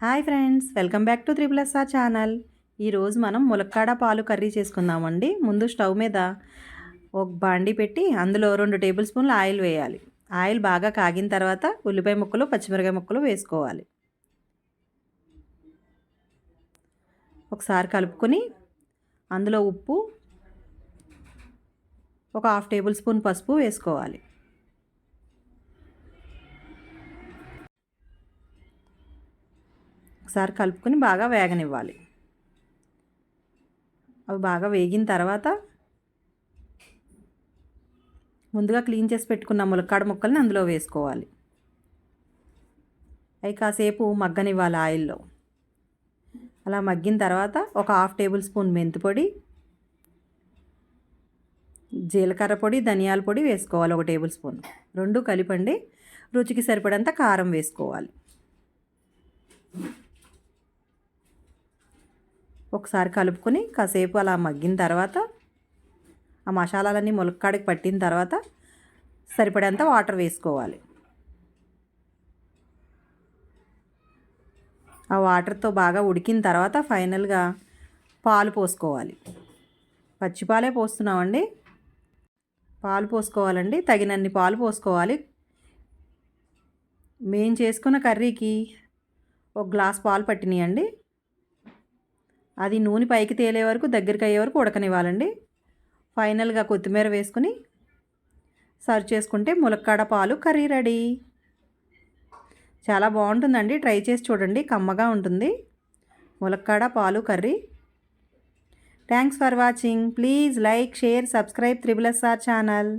Hi friends welcome back to triple S R channel ఈరోజు మనం ములక్కాడ పాలు కర్రీ చేసుకుందామండి. ముందు స్టవ్ మీద ఒక బాండి పెట్టి అందులో రెండు టేబుల్ స్పూన్లు ఆయిల్ వేయాలి. ఆయిల్ బాగా కాగిన తర్వాత ఉల్లిపాయ ముక్కలు పచ్చిమిరకాయ ముక్కలు వేసుకోవాలి. ఒకసారి కలుపుకొని అందులో ఉప్పు ఒక హాఫ్ టేబుల్ స్పూన్ పసుపు వేసుకోవాలి. ఒకసారి కలుపుకొని బాగా వేగనివ్వాలి. అవి బాగా వేగిన తర్వాత ముందుగా క్లీన్ చేసి పెట్టుకున్న ములక్కాడ ముక్కల్ని అందులో వేసుకోవాలి. అవి కాసేపు మగ్గనివ్వాలి ఆయిల్లో. అలా మగ్గిన తర్వాత ఒక హాఫ్ టేబుల్ స్పూన్ మెంతిపొడి జీలకర్ర పొడి ధనియాల పొడి వేసుకోవాలి ఒక టేబుల్ స్పూన్. రెండు కలిపండి రుచికి సరిపడంత కారం వేసుకోవాలి. ఒకసారి కలుపుకొని కాసేపు అలా మగ్గిన తర్వాత ఆ మసాలాలన్నీ ములక్కాడికి పట్టిన తర్వాత సరిపడేంత వాటర్ వేసుకోవాలి. ఆ వాటర్తో బాగా ఉడికిన తర్వాత ఫైనల్గా పాలు పోసుకోవాలి. పచ్చిపాలే పోస్తున్నామండి. పాలు పోసుకోవాలండి. తగినన్ని పాలు పోసుకోవాలి. మేము చేసుకున్న కర్రీకి ఒక గ్లాస్ పాలు పట్టినాయండి. అది నూనె పైకి తేలే వరకు దగ్గరికి అయ్యే వరకు ఉడకనివ్వాలండి. ఫైనల్గా కొత్తిమీర వేసుకుని సర్వ్ చేసుకుంటే ములక్కాడ పాలు కర్రీ రెడీ. చాలా బాగుంటుందండి. ట్రై చేసి చూడండి. కమ్మగా ఉంటుంది. ములక్కాడ పాలు curry. Thanks for watching please like share subscribe triple S R channel